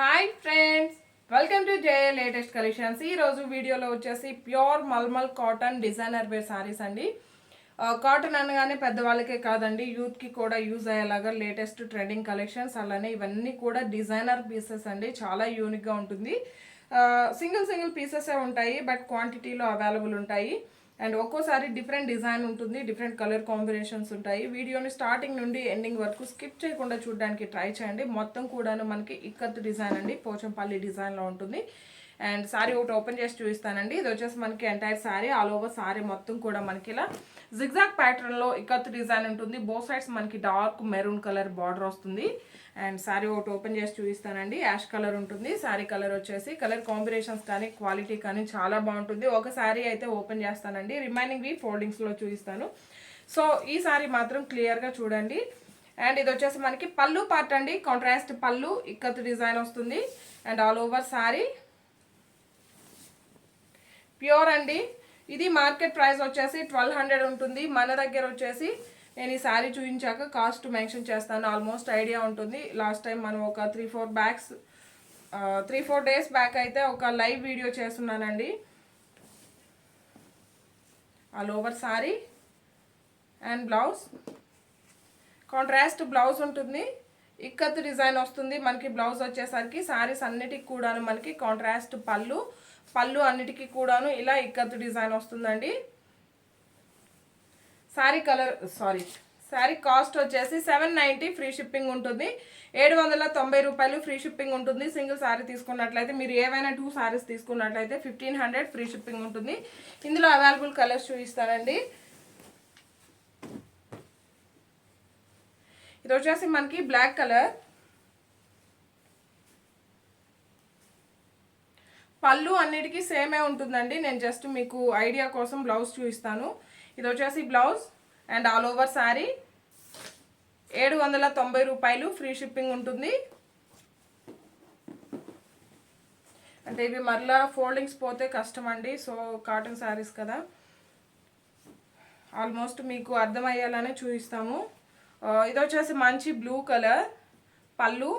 Hi friends welcome to J latest collections ఈ రోజు వీడియోలో వచ్చేసి pure mulmul cotton designer wear saris అండి. కాటన్ అనగానే పెద్దవాళ్ళకే కాదండి యూత్కి కూడా యూజ్ అయ్యేలాగా లేటెస్ట్ ట్రెండింగ్ కలెక్షన్స్ అలానే ఇవన్నీ కూడా డిజైనర్ పీసెస్ అండి. చాలా యూనిక్గా ఉంటుంది. సింగిల్ సింగిల్ పీసెసే ఉంటాయి బట్ క్వాంటిటీలో అవైలబుల్ ఉంటాయి. అండ్ ఒక్కోసారి డిఫరెంట్ డిజైన్ ఉంటుంది డిఫరెంట్ కలర్ కాంబినేషన్స్ ఉంటాయి. వీడియోని స్టార్టింగ్ నుండి ఎండింగ్ వరకు స్కిప్ చేయకుండా చూడడానికి ట్రై చేయండి. మొత్తం కూడాను మనకి ఇక్కత్ డిజైన్ అండి పోచంపల్లి డిజైన్లో ఉంటుంది. అండ్ సారీ ఒకటి ఓపెన్ చేసి చూపిస్తానండి. ఇది వచ్చేసి మనకి entire sari all over sari మొత్తం కూడా మనకి ఇలా జిగ్జాగ్ ప్యాటర్న్లో ఇకత్ డిజైన్ ఉంటుంది. బోత్ సైడ్స్ మనకి డార్క్ మెరూన్ కలర్ బార్డర్ వస్తుంది. అండ్ శారీ ఒకటి ఓపెన్ చేసి చూపిస్తానండి. యాష్ కలర్ ఉంటుంది. శారీ కలర్ వచ్చేసి కలర్ కాంబినేషన్స్ కానీ క్వాలిటీ కానీ చాలా బాగుంటుంది. ఒక శారీ అయితే ఓపెన్ చేస్తానండి. రిమైనింగ్వి ఫోల్డింగ్స్లో చూపిస్తాను. సో ఈ శారీ మాత్రం క్లియర్గా చూడండి. అండ్ ఇది వచ్చేసి మనకి పళ్ళు పార్ట్ అండి. కాంట్రాస్ట్ పళ్ళు ఇక్కత్ డిజైన్ వస్తుంది. And all over sari pure అండి. ఇది మార్కెట్ ప్రైస్ వచ్చేసి ట్వెల్వ్ హండ్రెడ్ ఉంటుంది. మన దగ్గర వచ్చేసి నేను ఈ శారీ చూపించాక కాస్ట్ మెన్షన్ చేస్తాను. ఆల్మోస్ట్ ఐడియా ఉంటుంది. లాస్ట్ టైం మనం ఒక three four bags three four days back అయితే ఒక లైవ్ వీడియో చేస్తున్నానండి. All over sari. And blouse. Contrast blouse ఉంటుంది. ఇక్కత్ డిజైన్ వస్తుంది. మనకి బ్లౌజ్ వచ్చేసరికి శారీస్ అన్నిటికి కూడాను మనకి కాంట్రాస్ట్ పళ్ళు పళ్ళు అన్నిటికీ కూడాను ఇలా ఇక్కత్ డిజైన్ వస్తుందండి. Sari colour sorry sari cost వచ్చేసి సెవెన్ నైంటీ ఫ్రీ షిప్పింగ్ ఉంటుంది. ఏడు వందల తొంభై రూపాయలు ఫ్రీ షిప్పింగ్ ఉంటుంది. సింగిల్ శారీ తీసుకున్నట్లయితే మీరు ఏవైనా టూ శారీస్ తీసుకున్నట్లయితే ఫిఫ్టీన్ హండ్రెడ్ ఫ్రీ షిప్పింగ్ ఉంటుంది. ఇందులో అవైలబుల్ కలర్స్ చూపిస్తానండి. ఇది వచ్చేసి మనకి బ్లాక్ కలర్. పళ్ళు అన్నిటికీ సేమే ఉంటుందండి. నేను జస్ట్ మీకు ఐడియా కోసం బ్లౌజ్ చూపిస్తాను. ఇది వచ్చేసి blouse and all over sari. ఏడు వందల తొంభై రూపాయలు ఫ్రీ షిప్పింగ్ ఉంటుంది. అంటే ఇవి మరలా ఫోల్డింగ్స్ పోతే కష్టం అండి. సో కాటన్ శారీస్ కదా. ఆల్మోస్ట్ మీకు అర్థమయ్యేలానే చూపిస్తాము. ఇది వచ్చేసి మంచి blue colour pallu.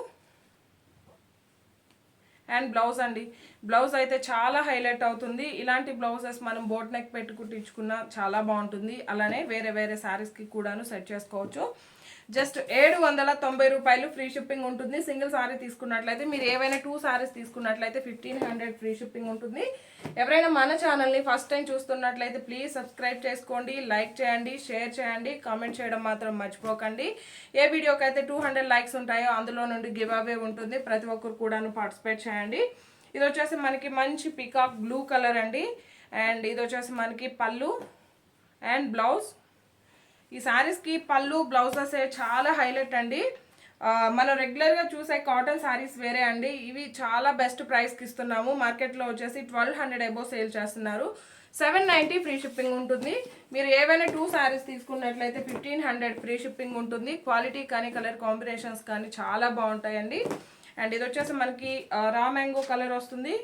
And blouse అండి. బ్లౌజ్ అయితే చాలా హైలైట్ అవుతుంది. ఇలాంటి బ్లౌజెస్ మనం బోట్ నెక్ పెట్టి చాలా బాగుంటుంది. అలానే వేరే వేరే శారీస్కి కూడాను సెట్ చేసుకోవచ్చు. జస్ట్ ఏడు వందల తొంభై రూపాయలు ఫ్రీ షిప్పింగ్ ఉంటుంది. సింగిల్ సారీ తీసుకున్నట్లయితే మీరు ఏవైనా టూ సారీస్ తీసుకున్నట్లయితే ఫిఫ్టీన్ హండ్రెడ్ ఫ్రీ షిప్పింగ్ ఉంటుంది. ఎవరైనా మన ఛానల్ని ఫస్ట్ టైం చూస్తున్నట్లయితే ప్లీజ్ సబ్స్క్రైబ్ చేసుకోండి లైక్ చేయండి షేర్ చేయండి కామెంట్ చేయడం మాత్రం మర్చిపోకండి. ఏ వీడియోకి అయితే టూ హండ్రెడ్ లైక్స్ ఉంటాయో అందులో నుండి గివ్ అవే ఉంటుంది. ప్రతి ఒక్కరు కూడాను పార్టిసిపేట్ చేయండి. ఇది వచ్చేసి మనకి మంచి పికాక్ బ్లూ కలర్ అండి. అండ్ ఇది వచ్చేసి మనకి పళ్ళు అండ్ బ్లౌజ్ ఈ శారీస్కి పళ్ళు బ్లౌజెస్ చాలా హైలైట్ అండి. మనం రెగ్యులర్గా చూసే కాటన్ శారీస్ వేరే అండి. ఇవి చాలా బెస్ట్ ప్రైస్కి ఇస్తున్నాము. మార్కెట్లో వచ్చేసి ట్వెల్వ్ హండ్రెడ్ అబోవ్ సేల్ చేస్తున్నారు. సెవెన్ నైంటీ ఫ్రీ షిప్పింగ్ ఉంటుంది. మీరు ఏవైనా టూ శారీస్ తీసుకున్నట్లయితే ఫిఫ్టీన్ హండ్రెడ్ ఫ్రీ షిప్పింగ్ ఉంటుంది. క్వాలిటీ కానీ కలర్ కాంబినేషన్స్ కానీ చాలా బాగుంటాయండి. అండ్ ఇది వచ్చేసి మనకి రా మ్యాంగో కలర్ వస్తుంది.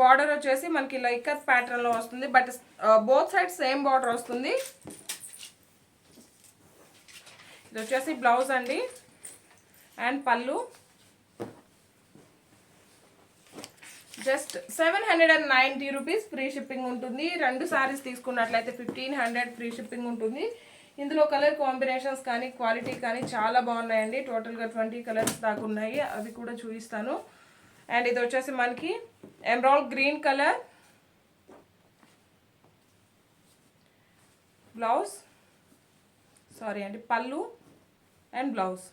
బార్డర్ వచ్చేసి మనకి లైకర్ ప్యాటర్న్లో వస్తుంది. But both side same border వస్తుంది. ఇది వచ్చేసి బ్లౌజ్ అండి. And pallu. Just seven hundred and ninety rupees free shipping ఉంటుంది. రెండు సారీస్ తీసుకున్నట్లయితే ఫిఫ్టీన్ హండ్రెడ్ ఫ్రీ షిప్పింగ్ ఉంటుంది. ఇందులో కలర్ కాంబినేషన్స్ కానీ క్వాలిటీ కానీ చాలా బాగున్నాయండి. టోటల్గా ట్వంటీ కలర్స్ దాకా ఉన్నాయి. అవి కూడా చూపిస్తాను. అండ్ ఇది వచ్చేసి మనకి emerald green colour blouse sari అండి pallu and blouse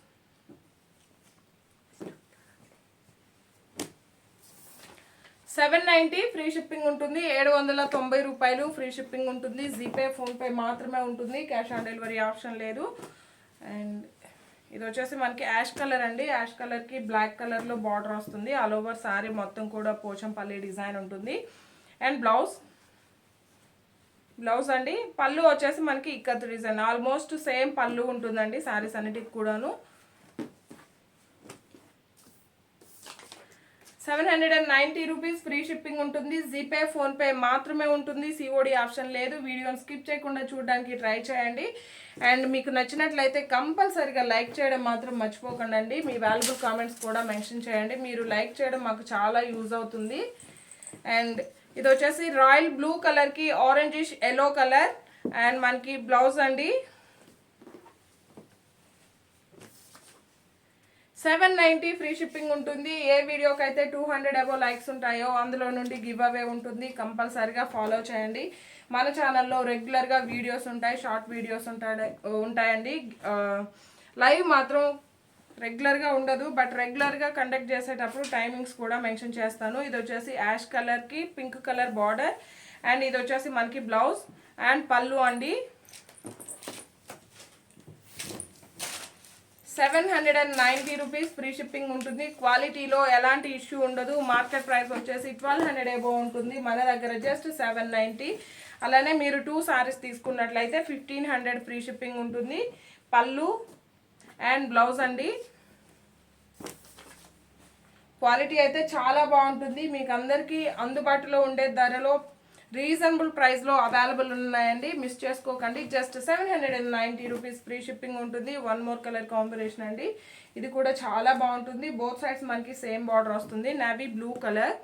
seven ninety free shipping ఉంటుంది. ఏడు వందల తొంభై రూపాయలు ఫ్రీ షిప్పింగ్ ఉంటుంది. జీపే ఫోన్పే మాత్రమే ఉంటుంది. క్యాష్ ఆన్ డెలివరీ ఆప్షన్ లేదు. అండ్ ఇది వచ్చేసి మనకి యాష్ కలర్ అండి. యాష్ కలర్కి బ్లాక్ కలర్లో బార్డర్ వస్తుంది. ఆల్ ఓవర్ సారీ మొత్తం కూడా పోచంపల్లి డిజైన్ ఉంటుంది. And blouse? బ్లౌజ్ అండి. పళ్ళు వచ్చేసి మనకి ఇక్కత్ డిజైన్. ఆల్మోస్ట్ సేమ్ పళ్ళు ఉంటుందండి శారీస్ అన్నిటికి కూడాను. Seven hundred and ninety rupees free shipping ఉంటుంది. జీపే ఫోన్పే మాత్రమే ఉంటుంది. సిఓడి ఆప్షన్ లేదు. వీడియోని స్కిప్ చేయకుండా చూడడానికి ట్రై చేయండి. అండ్ మీకు నచ్చినట్లయితే కంపల్సరీగా లైక్ చేయడం మాత్రం మర్చిపోకండి మీ వాల్యుబుల్ కామెంట్స్ కూడా మెన్షన్ చేయండి. మీరు లైక్ చేయడం మాకు చాలా యూజ్ అవుతుంది. అండ్ ఇది వచ్చేసి రాయల్ బ్లూ కలర్కి ఆరెంజిష్ ఎల్లో కలర్. అండ్ మనకి బ్లౌజ్ అండి. సెవెన్ నైంటీ ఫ్రీ షిప్పింగ్ ఉంటుంది. ఏ వీడియోకి అయితే టూ హండ్రెడ్ అబో లైక్స్ ఉంటాయో అందులో నుండి గివ్ అవే ఉంటుంది. కంపల్సరీగా ఫాలో చేయండి. మన ఛానల్లో రెగ్యులర్గా వీడియోస్ ఉంటాయి షార్ట్ వీడియోస్ ఉంటాయి ఉంటాయండి. లైవ్ మాత్రం రెగ్యులర్గా ఉండదు. బట్ రెగ్యులర్గా కండక్ట్ చేసేటప్పుడు టైమింగ్స్ కూడా మెన్షన్ చేస్తాను. ఇది వచ్చేసి యాష్ కలర్కి పింక్ కలర్ బార్డర్. అండ్ ఇది వచ్చేసి మనకి బ్లౌజ్ అండ్ పళ్ళు అండి. Seven hundred and ninety rupees free shipping ఉంటుంది. క్వాలిటీలో ఎలాంటి ఇష్యూ ఉండదు. మార్కెట్ ప్రైస్ వచ్చేసి ట్వెల్వ్ హండ్రెడ్ ఏబో ఉంటుంది. మన దగ్గర జస్ట్ సెవెన్ నైంటీ. అలానే మీరు టూ సారీస్ తీసుకున్నట్లయితే ఫిఫ్టీన్ హండ్రెడ్ ఫ్రీ షిప్పింగ్ ఉంటుంది. పళ్ళు అండ్ బ్లౌజ్ అండి. క్వాలిటీ అయితే చాలా బాగుంటుంది. మీకు అందరికీ అందుబాటులో ఉండే ధరలో రీజనబుల్ ప్రైస్లో అవైలబుల్ ఉన్నాయండి. మిస్ చేసుకోకండి. Just seven hundred and ninety rupees free shipping ఉంటుంది. వన్ మోర్ కలర్ కాంబినేషన్ అండి. ఇది కూడా చాలా బాగుంటుంది. బోత్ సైడ్స్ మనకి సేమ్ బార్డర్ వస్తుంది. Navy blue colour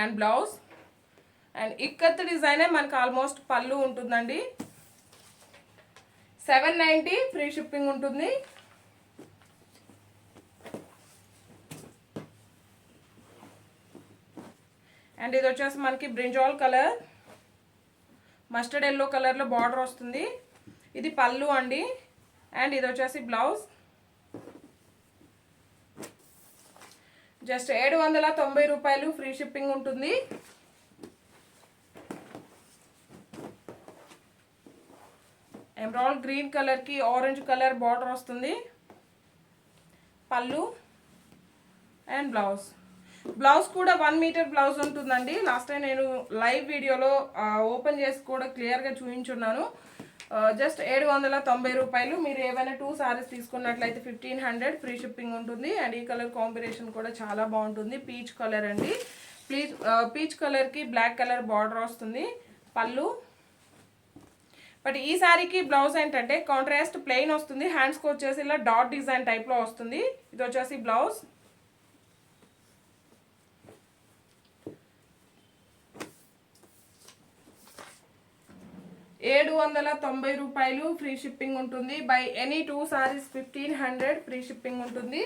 and blouse. And ikat డిజైనే మనకి ఆల్మోస్ట్ పళ్ళు ఉంటుందండి. సెవెన్ నైంటీ ఫ్రీ షిప్పింగ్ ఉంటుంది. అండ్ ఇది వచ్చేసి మనకి బ్రింజాల్ కలర్. మస్టర్డ్ ఎల్లో కలర్లో బార్డర్ వస్తుంది. ఇది పళ్ళు అండి. అండ్ ఇది వచ్చేసి బ్లౌజ్ జస్ట్ ఏడు వందల తొంభై రూపాయలు ఫ్రీ షిప్పింగ్ ఉంటుంది. ఎమరాల్డ్ గ్రీన్ కలర్కి ఆరెంజ్ కలర్ బార్డర్ వస్తుంది. పళ్ళు. అండ్ బ్లౌజ్ బ్లౌజ్ కూడా వన్ మీటర్ బ్లౌజ్ ఉంటుందండి. లాస్ట్ టైం నేను లైవ్ వీడియోలో ఓపెన్ చేసి కూడా క్లియర్గా చూపించున్నాను. జస్ట్ ఏడు వందల తొంభై రూపాయలు. మీరు ఏవైనా టూ సారీస్ తీసుకున్నట్లయితే ఫిఫ్టీన్ హండ్రెడ్ ఫ్రీ షిప్పింగ్ ఉంటుంది. అండ్ ఈ కలర్ కాంబినేషన్ కూడా చాలా బాగుంటుంది. పీచ్ కలర్ అండి. ప్లీజ్ పీచ్ కలర్కి బ్లాక్ కలర్ బార్డర్ వస్తుంది. పళ్ళు. బట్ ఈ సారీకి బ్లౌజ్ ఏంటంటే కాంట్రాస్ట్ ప్లెయిన్ వస్తుంది. హ్యాండ్స్కి వచ్చేసి ఇలా డాట్ డిజైన్ టైప్లో వస్తుంది. ఇది వచ్చేసి బ్లౌజ్ ఏడు వందల తొంభై రూపాయలు ఫ్రీ షిప్పింగ్ ఉంటుంది. Buy any two saris fifteen hundred free shipping ఉంటుంది.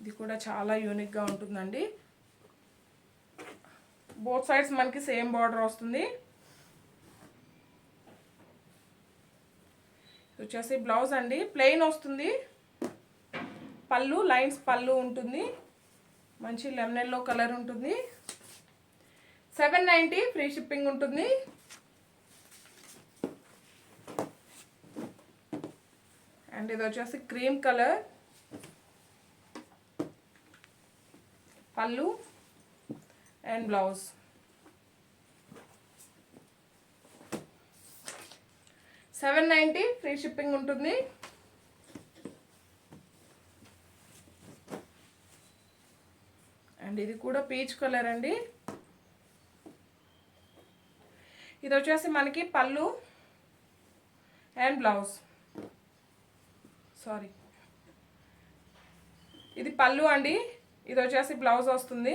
ఇది కూడా చాలా యూనిక్గా ఉంటుందండి. బోత్ సైడ్స్ మనకి సేమ్ బార్డర్ వస్తుంది. వచ్చేసి బ్లౌజ్ అండి. ప్లెయిన్ వస్తుంది. పళ్ళు లైన్స్ పళ్ళు ఉంటుంది. మంచి లెమనెల్లో కలర్ ఉంటుంది. సెవెన్ నైంటీ ఫ్రీ షిప్పింగ్ ఉంటుంది. అండ్ ఇది వచ్చేసి క్రీమ్ కలర్. పళ్ళు and blouse. Seven ninety free shipping ఉంటుంది. అండ్ ఇది కూడా పీచ్ కలర్ అండి. ఇది వచ్చేసి మనకి పళ్ళు అండ్ బ్లౌజ్. సారీ ఇది పళ్ళు అండి. ఇది వచ్చేసి బ్లౌజ్ వస్తుంది.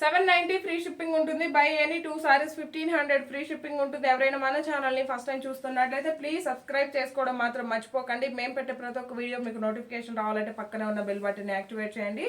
సెవెన్ నైంటీ ఫ్రీ షిప్పింగ్ ఉంటుంది. Buy any two saris fifteen hundred free shipping ఉంటుంది. ఎవరైనా మన ఛానల్ని ఫస్ట్ టైం చూస్తున్నట్లయితే ప్లీజ్ సబ్స్క్రైబ్ చేసుకోవడం మాత్రం మర్చిపోకండి. మేము పెట్టే ప్రతి ఒక్క వీడియో మీకు నోటిఫికేషన్ రావాలంటే పక్కనే ఉన్న బెల్ బటన్ యాక్టివేట్ చేయండి.